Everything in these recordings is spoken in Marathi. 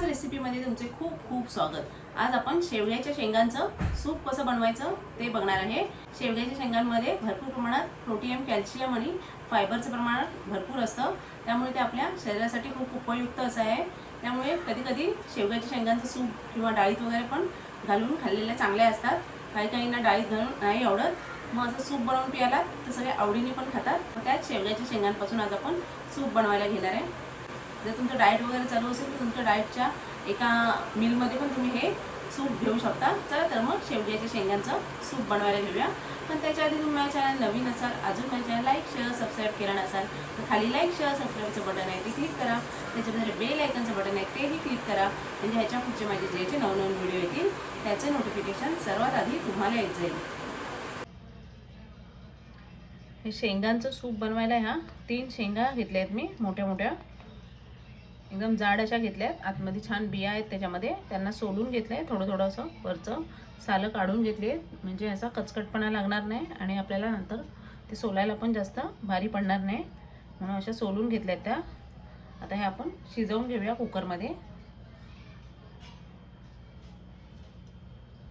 रेसिपीमध्ये तुमचे खूप खूप स्वागत. आज आपण शेवग्याच्या शेंगांचं सूप कसं बनवायचं ते बघणार आहे. शेवग्याच्या शेंगांमध्ये भरपूर प्रमाणात प्रोटीन कॅल्शियम आणि फायबरचं प्रमाण भरपूर असतं. त्यामुळे ते आपल्या शरीरासाठी खूप उपयुक्त असं आहे. त्यामुळे कधी कधी शेवग्याच्या शेंगांचं सूप किंवा डाळीत वगैरे पण घालून खाल्लेल्या चांगल्या असतात. काही काहींना डाळीत घालून नाही आवडत. मग असं सूप बनवून पियाला तर सगळे आवडीने पण खातात. त्याच शेवग्याच्या शेंगांपासून आज आपण सूप बनवायला घेणार आहे. जर तुमचं डाएट वगैरे चालू असेल तर तुमच्या डाएटच्या एका मीलमध्ये पण तुम्ही हे सूप घेऊ शकता. चला तर मग शेवग्याच्या शेंगांचं सूप बनवायला घेऊया. पण त्याच्या आधी तुम्ही माझ्या चॅनल नवीन असाल अजून माझ्या चॅनल लाईक शेअर सबस्क्राईब केला नसाल तर खाली लाईक शेअर सबस्क्राईबचं बटन आहे ते क्लिक करा. त्याच्यामध्ये बेल आयकनचं बटन आहे तेही क्लिक करा. म्हणजे ह्याच्या पुढचे माझे जे जे नवनवीन व्हिडिओ येतील त्याचे नोटिफिकेशन सर्वात आधी तुम्हाला येत जाईल. हे शेंगांचं सूप बनवायला ह्या तीन शेंगा घेतल्या आहेत मी मोठ्या मोठ्या एकदम जाड अशा घेतल्यात. आतमध्ये छान बिया आहेत त्याच्यामध्ये. त्यांना सोलून घेतलं आहे थोडं थोडं असं वरचं सालं काढून घेतली आहेत म्हणजे असा कचकटपणा लागणार नाही आणि आपल्याला नंतर ते सोलायला पण जास्त भारी पडणार नाही. म्हणून अशा सोलून घेतल्या आहेत त्या. आता हे आपण शिजवून घेऊया कुकरमध्ये.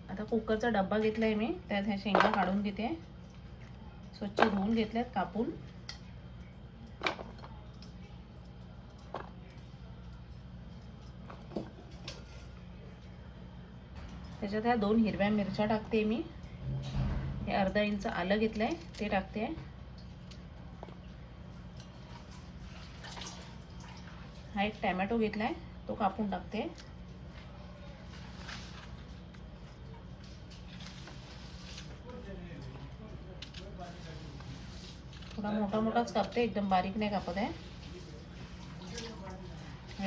आता कुकरचा डब्बा घेतला आहे मी. त्यात ह्या शेंगा काढून घेते. स्वच्छ धुवून घेतल्यात कापून. त्याच्यात ह्या दोन हिरव्या मिरच्या टाकते मी. हे अर्धा इंच आलं घेतलं आहे ते टाकते. हा एक टॅमॅटो घेतला आहे तो कापून टाकते. थोडा मोठा मोठाच कापते एकदम बारीक नाही कापत आहे.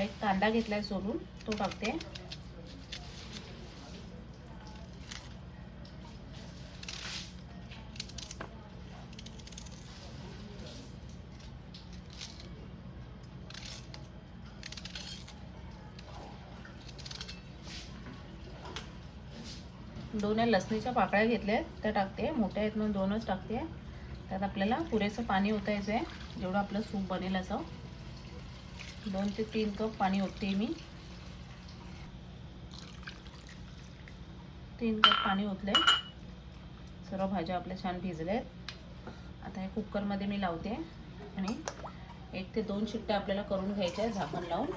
एक कांदा घेतलाय सोलून तो टाकते. दोन या लसणीच्या पाकळ्या घेतल्या आहेत त्या टाकते. मोठ्या आहेत म्हणून दोनच टाकते. त्यात आपल्याला पुरेसं पाणी ओतायचं आहे जेवढं आपलं सूप बनेल असं. दोन ते तीन कप पाणी ओतते मी. तीन कप पाणी ओतले सर्व भाज्या आपल्या छान भिजल्या आहेत आता हे कुकरमध्ये मी लावते. आणि एक ते दोन शिट्ट्या आपल्याला करून घ्यायच्या आहेत झाकण लावून.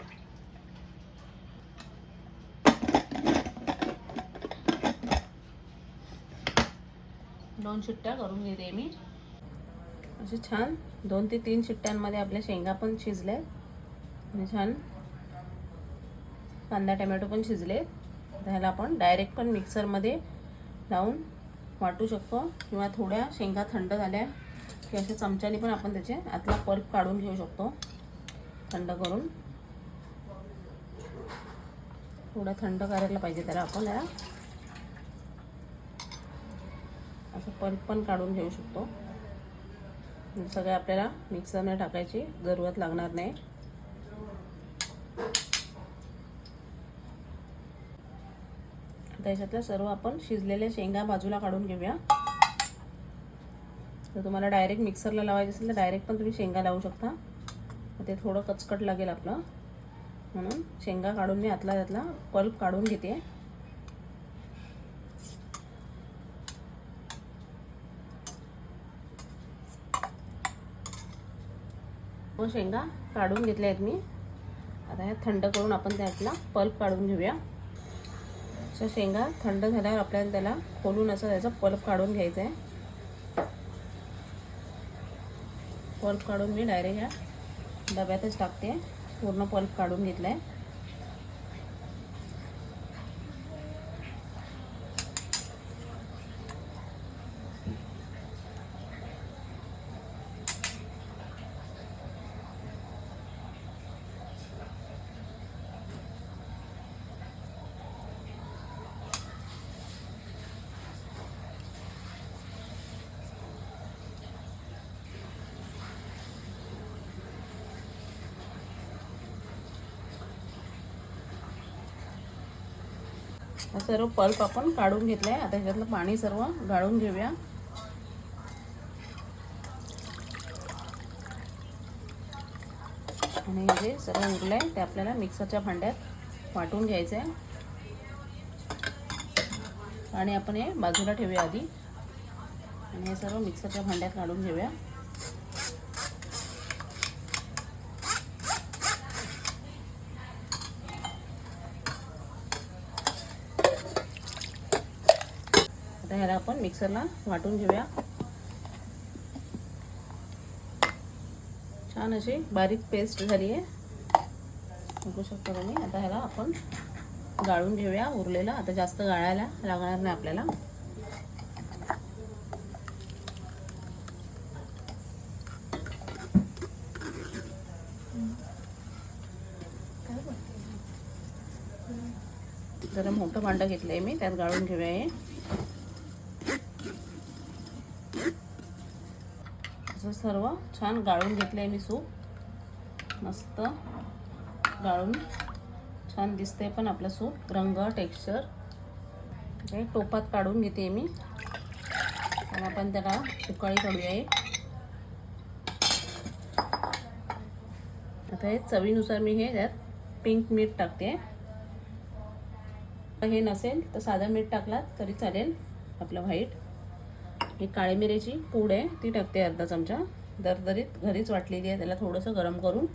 दोन शिट्ट्या करून घेते मी. असे छान दोन ते तीन शिट्ट्यांमध्ये आपल्या शेंगा पण शिजल्या. आणि छान कांदा टमॅटो पण शिजले. त्याला आपण डायरेक्ट पण मिक्सरमध्ये लावून वाटू शकतो. किंवा थोड्या शेंगा थंड झाल्या की अशा चमच्याने पण आपण त्याचे आतला पल्प काढून घेऊ शकतो. थंड करून. थोडं थंड करायला पाहिजे त्याला आपण याला. असं पल्प पण काढून घेऊ शकतो. सगळे आपल्याला मिक्सरने टाकायची जरूरत लागणार नाही. त्याच्यातल्या सर्व आपण शिजलेल्या शेंगा बाजूला काढून घेऊया. जर तुम्हाला डायरेक्ट मिक्सरला लावायचं असेल तर डायरेक्ट पण तुम्ही शेंगा लावू शकता. ते थोडं कचकट लागेल आपलं. म्हणून शेंगा काढून मी आतला त्यातला पल्प काढून घेते. दोन शेंगा काढून घेतल्या आहेत मी. आता ह्या थंड करून आपण त्यातला पल्प काढून घेऊया. अशा शेंगा थंड झाल्यावर आपल्याला त्याला खोलून असं त्याचा पल्प काढून घ्यायचा आहे. पल्प काढून मी डायरेक्ट ह्या डब्यातच टाकते. पूर्ण पल्प काढून घेतला आहे हा सर्व पल्प आपण काढून घेतला आहे आता ह्याच्यातलं पाणी सर्व गाळून घेऊया. आणि जे सर्व उरलं आहे ते आपल्याला मिक्सरच्या भांड्यात वाटून घ्यायचं आहे आणि आपण हे बाजूला ठेवूया आधी. आणि हे सर्व मिक्सरच्या भांड्यात काढून घेऊया. आता ह्याला आपण मिक्सरला वाटून घेऊया. छान अशी बारीक पेस्ट झाली आहे. बघू शकतो तुम्ही आता ह्याला आपण गाळून घेऊया उरलेलं. आता जास्त गाळायला लागणार नाही आपल्याला. जरा मोठं भांडं घेतलं आहे मी त्यात गाळून घेऊया हे. असं सर्व छान गाळून घेतलं आहे मी सूप. मस्त गाळून छान दिसते पण आपलं सूप. रंग टेक्स्चर हे टोपात काढून घेते मी. आणि आपण त्याला उकाळी काढूया आता हे चवीनुसार मी हे त्यात पिंक मीठ टाकते. हे नसेल तर साधं मीठ टाकलात तरी चालेल आपलं व्हाईट ही काळी मिरीची पूड आहे ती टाकते अर्धा चमचा. दरदरीत घरीच वाटलेली आहे त्याला थोडंसं गरम करून.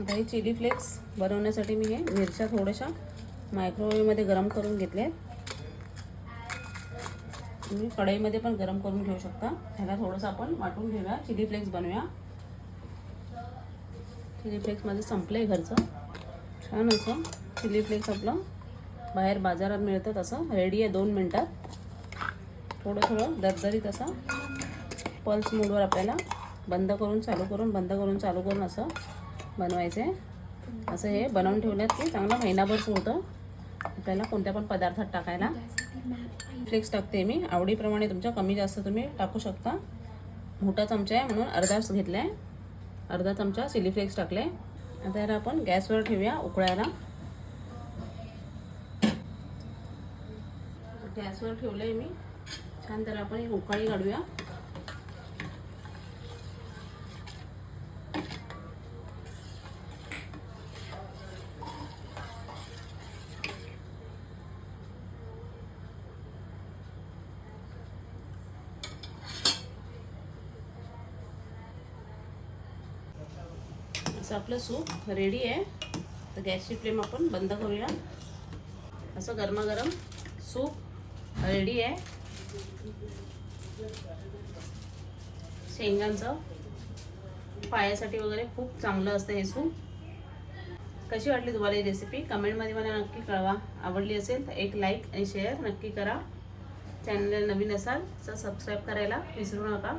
आता हे चिली फ्लेक्स बनवण्यासाठी मी हे मिरच्या थोड्याशा मायक्रोवेवमध्ये गरम करून घेतल्या तुम्ही कढईमध्ये पण गरम करून घेऊ शकता. ह्याला थोडंसं आपण वाटून घेऊया. चिली फ्लेक्स बनवूया. चिली फ्लेक्समध्ये संपलं आहे घरचं. छान असं चिली फ्लेक्स आपलं बाहेर बाजारात मिळतं तसं. रेडी आहे दोन मिनटात. थोडं थोडं दरदरीत असं. पल्स मोडवर आपल्याला बंद करून चालू करून बंद करून चालू करून असं बनवायचं. आहे असं हे बनवून ठेवल्यात की चांगलं महिनाभर पुरतं आपल्याला कोणत्या पण पदार्थात टाकायला फ्लेक्स टाकते मी. आवडीप्रमाणे तुमच्या कमी जास्त तुम्ही टाकू शकता. मोठा चमचा आहे म्हणून अर्धाच घेतला आहे अर्धा चमचा चिली फ्लेक्स टाकले. आता याला आपण गॅसवर ठेवूया उकळायला. गॅसवर ठेवलं आहे मी. छान त्याला आपण एक उकाळी काढूया. असं आपलं सूप रेडी आहे. तर गॅसची फ्लेम आपण बंद करूया. असं गरमागरम सूप रेडी आहे? शेंगांचं. पायासाठी वगैरे खूप चांगलं असतं हे सूप. कशी वाटली तुम्हाला ही रेसिपी कमेंटमध्ये मला नक्की कळवा. आवडली असेल तर एक लाईक आणि शेअर नक्की करा. चॅनलला नवीन असाल तर सबस्क्राईब करायला विसरू नका.